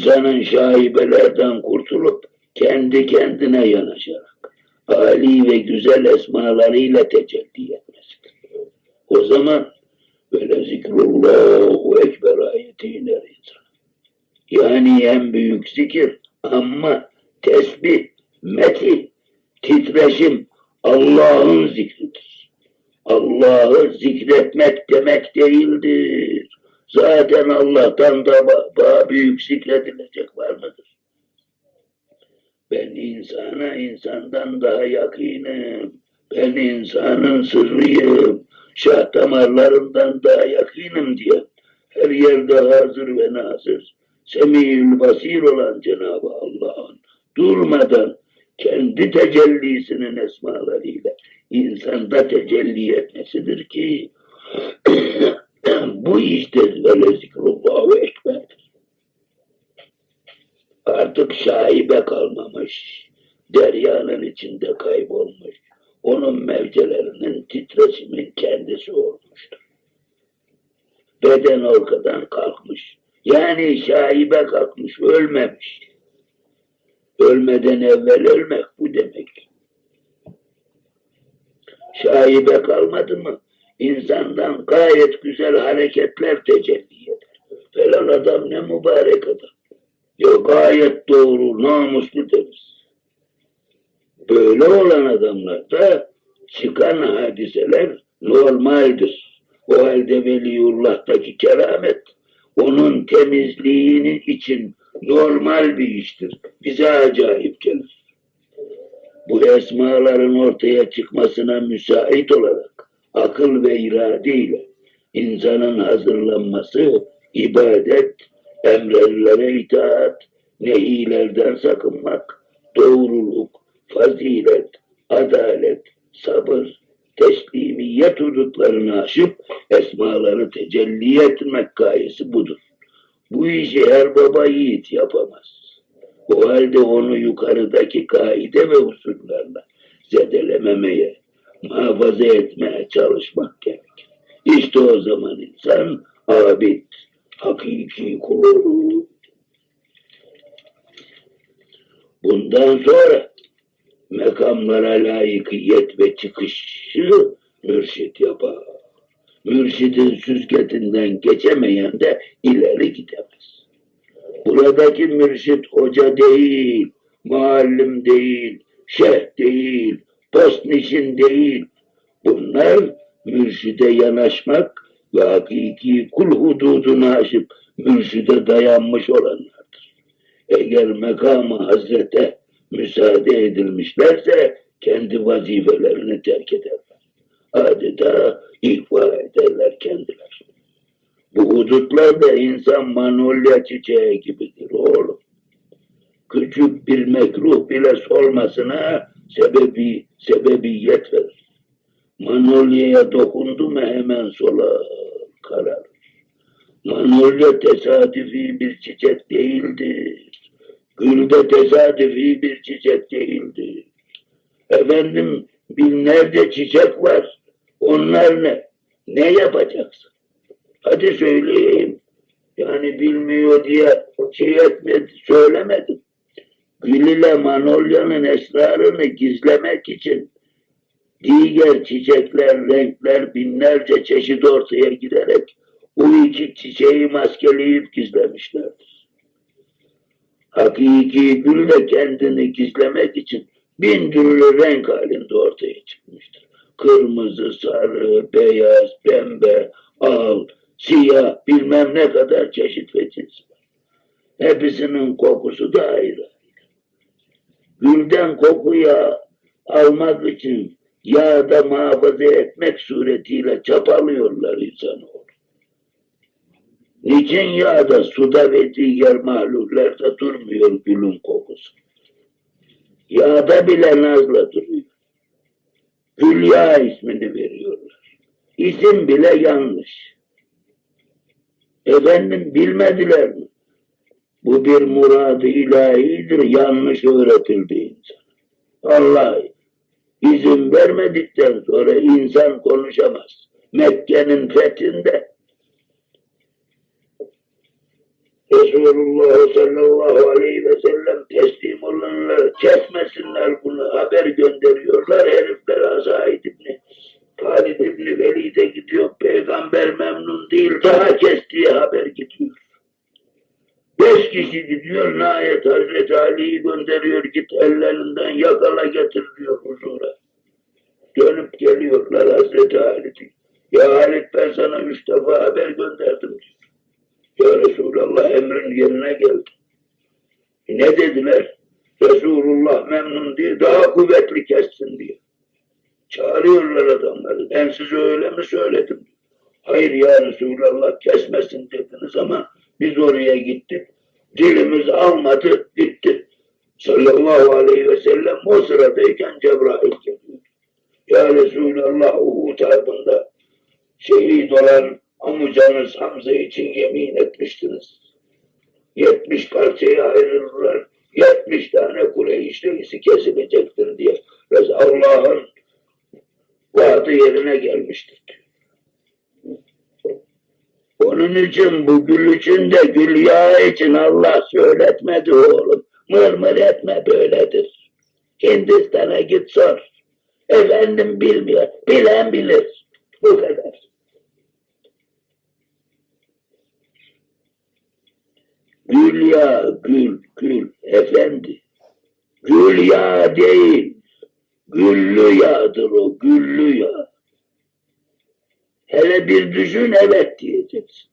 İnsanın şaibelerden kurtulup kendi kendine yanaşarak âli ve güzel esmalarıyla tecelli etmesidir. O zaman böyle zikrullahu ekber ayeti iner insana. Yani en büyük zikir ama tesbih, metih, titreşim Allah'ın zikridir. Allah'ı zikretmek demek değildir. Zaten Allah'tan da daha büyük zikredilecek var mıdır? Ben insana insandan daha yakınım. Ben insanın sırrıyım. Şah damarlarından daha yakınım diye. Her yerde hazır ve nazır. Semîül basir olan Cenab-ı Allah'ın durmadan kendi tecellisinin esmalarıyla insanda tecelli etmesidir ki bu işte böyle zikrullahu ekberdir. Artık şaibe kalmamış. Deryanın içinde kaybolmuş. Onun mevcelerinin titreşimin kendisi olmuştur. Beden ortadan kalkmış. Yani şaibe kalkmış, ölmemiş. Ölmeden evvel ölmek bu demek. Şaibe kalmadı mı? İnsandan gayet güzel hareketler tecelli eder. Falan adam ne mübarek adam. Ya gayet doğru, namuslu deriz. Böyle olan adamlarda çıkan hadiseler normaldir. O halde Veliullah'taki keramet onun temizliğinin için normal bir iştir. Bize acayip gelir. Bu esmaların ortaya çıkmasına müsait olarak akıl ve iradeyle insanın hazırlanması ibadet, emrellere itaat, nehilerden sakınmak, doğruluk, fazilet, adalet, sabır, teslimiyet hudutlarını aşıp esmaları tecelli etmek gayesi budur. Bu işi her baba yiğit yapamaz. O halde onu yukarıdaki kaide ve usullerle zedelememeye, muhafaza etmeye çalışmak gerekir. İşte o zaman insan abid, hakiki kul. Bundan sonra mekamlara layıkiyet ve çıkışı mürşit yapar. Mürşidin süzgetinden geçemeyen de ileri gidemez. Buradaki mürşit hoca değil, muallim değil, şeyh değil, postnişin değil. Bunlar mürşide yanaşmak ve hakiki kul hududunu aşıp mürşide dayanmış olanlardır. Eğer makamı hazrete müsaade edilmişlerse kendi vazifelerini terk ederler. Adeta ihva ederler kendiler. Bu hudutlarda insan manolya çiçeği gibidir oğlum. Küçük bir mekruh bile solmasına sebebi, sebebiyet verir. Manolya'ya dokundu mu hemen sola karar. Manolya tesadüfi bir çiçek değildir. Gül de tesadüfi bir çiçek değildir. Efendim binlerce çiçek var. Onlar ne? Ne yapacaksın? Hadi söyleyeyim. Yani bilmiyor diye şey etmedi, söylemedim. Gül ile Manolya'nın esrarını gizlemek için diğer çiçekler, renkler, binlerce çeşit ortaya girerek o iki çiçeği maskeleyip gizlemişlerdir. Hakiki gül de kendini gizlemek için bin türlü renk halinde ortaya çıkmıştır. Kırmızı, sarı, beyaz, pembe, al, siyah bilmem ne kadar çeşit ve cins var. Hepsinin kokusu da ayrı. Gülden kokuyu almak için yağda muhafaza etmek suretiyle çapalıyorlar insanoğlu. Niçin yağda, suda ve diğer mahlullerde durmuyor gülün kokusu? Yağda bile nazla duruyor. Gül yağı ismini veriyorlar. İsim bile yanlış. Efendim bilmediler mi? Bu bir muradı ilahidir, yanlış öğretildi insan. Allah izin vermedikten sonra insan konuşamaz. Mekke'nin fethinde Resulullah sallallahu aleyhi ve sellem teslim olanlar kesmesinler bunu haber gönderiyorlar herifler Asaid İbni Halid İbni Velid'e gidiyor peygamber memnun değil daha kestiği haber gidiyor. Beş kişi gidiyor nihayet Hazreti Ali'yi gönderiyor git ellerinden yakala getir diyor huzura. Dönüp geliyorlar Hazreti Halid'i. Ya Halid ben sana üç defa haber gönderdim diyor. Ya Resulallah emrin yerine geldi. E ne dediler? Resulullah memnun diye daha kuvvetli kessin diye. Çağırıyorlar adamları. Ben size öyle mi söyledim? Hayır ya Resulallah kesmesin dediniz ama biz oraya gittik. Dilimiz almadı gitti. Sallallahu aleyhi ve sellem o sıradayken Cebrail geliyor. Ya Resulallah Uhud Harbi'nde şehit olan amcanız Hamza için yemin etmiştiniz. 70 parçaya ayrılırlar. 70 tane Kureyş reisi kesilecektir diye. Allah'ın vaadi yerine gelmiştir. Onun için bu gül için de yağı için Allah söyletmedi oğlum. Mırmır etme böyledir. Hindistan'a git sor. Efendim bilmiyor. Bilen bilir. Bu kadar. Gül ya gül gül efendi. Gül ya değil. Güllü yağdır o güllü yağ. Hele bir düşün evet diyeceksin.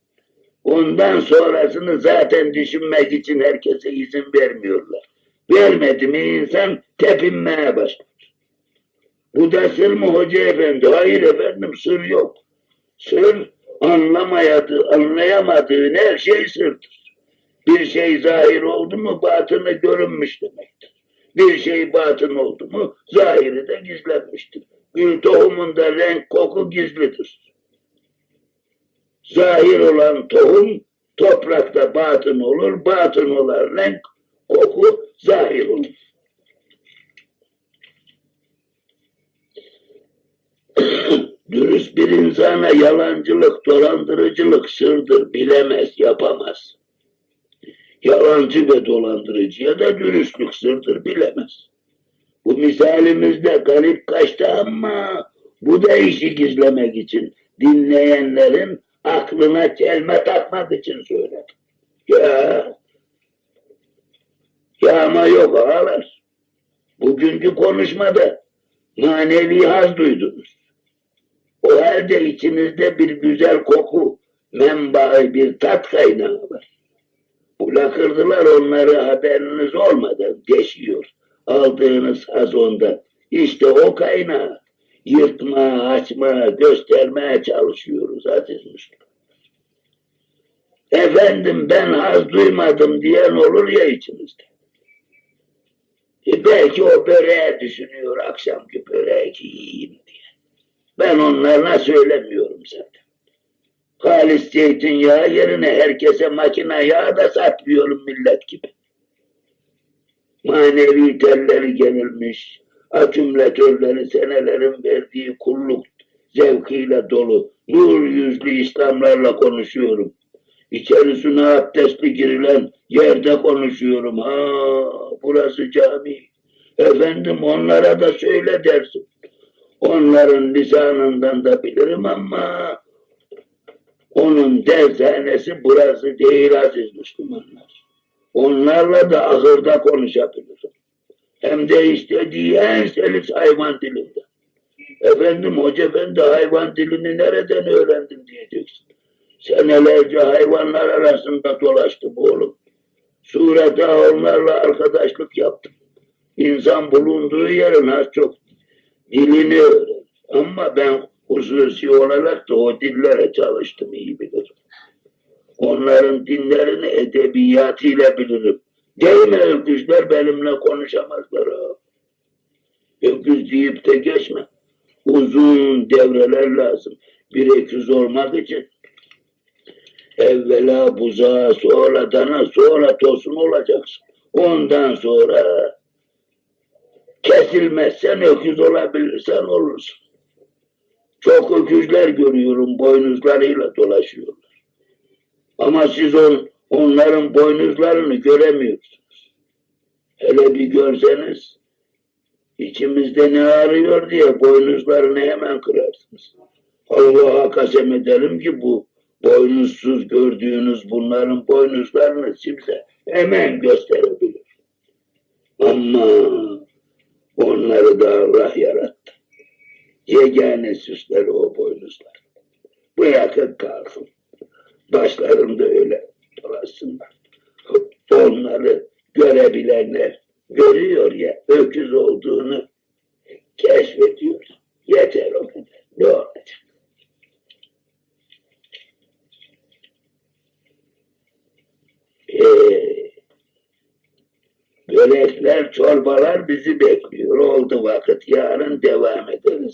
Ondan sonrasını zaten düşünmek için herkese izin vermiyorlar. Vermedi mi insan tepinmeye başlar. Bu da sır mı hoca efendi? Hayır efendim sır yok. Sır anlamayadı, anlayamadığın her şey sırdır. Bir şey zahir oldu mu batını görünmüş demektir. Bir şey batın oldu mu zahiri de gizlenmiştir. Gül tohumunda renk koku gizlidir. Zahir olan tohum toprakta batın olur, batın olan renk koku zahir olur. Dürüst bir insana yalancılık, dolandırıcılık sırdır, bilemez, yapamaz. Yalancı ve dolandırıcıya da dürüstlük sırdır, bilemez. Bu misalimizde garip kaçtı ama bu da işi gizlemek için dinleyenlerin aklına kelme takmak için söyledim. Ya, yağma yok ağalar. Bugünkü konuşmada manevi haz duydunuz. O halde içinizde bir güzel koku, menbaı bir tat kaynağı var. Bu lakırdılar onları haberiniz olmadan deşiyor. Aldığınız haz onda. İşte o kaynağı yırtma, açma, göstermeye çalışıyoruz aziz Müslüman. Efendim ben haz duymadım diyen olur ya içinizde. E belki o böreği düşünüyor akşamki böreği yiyeyim diye. Ben onlarına söylemiyorum zaten. Halis zeytinyağı yerine herkese makine yağı da satmıyorum millet gibi. Manevi telleri gerilmiş, akümülatörleri senelerin verdiği kulluk zevkiyle dolu, nur yüzlü İslamlarla konuşuyorum. İçerisine abdestli girilen yerde konuşuyorum. Ha, burası cami. Efendim onlara da söyle dersin. Onların lisanından da bilirim ama onun dershanesi burası değil aziz Müslümanlar. Onlarla da ahırda konuşabilirim. Hem de istediği en selis hayvan dilinde. Efendim hoca efendi hayvan dilini nereden öğrendin diyeceksin. Senelerce hayvanlar arasında dolaştım oğlum. Surete onlarla arkadaşlık yaptım. İnsan bulunduğu yerin az çok dilini öğren. Ama ben hususi olarak da o dillere çalıştım iyi bilirim. Onların dinlerini edebiyatıyla bilirim. Değil öküzler benimle konuşamazlar. Öküz deyip de geçme. Uzun devreler lazım. Bir öküz olmak için evvela buzağa, sonra dana, sonra tosun olacaksın. Ondan sonra kesilmezsen öküz olabilirsen olursun. Çok öküzler görüyorum boynuzlarıyla dolaşıyorlar. Ama siz on, onların boynuzlarını göremiyorsunuz. Hele bir görseniz içimizde ne arıyor diye boynuzlarını hemen kırarsınız. Allah'a kasem edelim ki bu boynuzsuz gördüğünüz bunların boynuzlarını size hemen gösterebilir. Ama onları da Allah yarattı. Yegane süsleri o boynuzlar. Bırakın kalsın. Başlarında öyle dolasınlar. Onları görebilenler görüyor ya öküz olduğunu keşfediyor. Yeter o kadar. Ne olacak? Ee, börekler, çorbalar bizi bekliyor. Oldu vakit yarın devam edelim.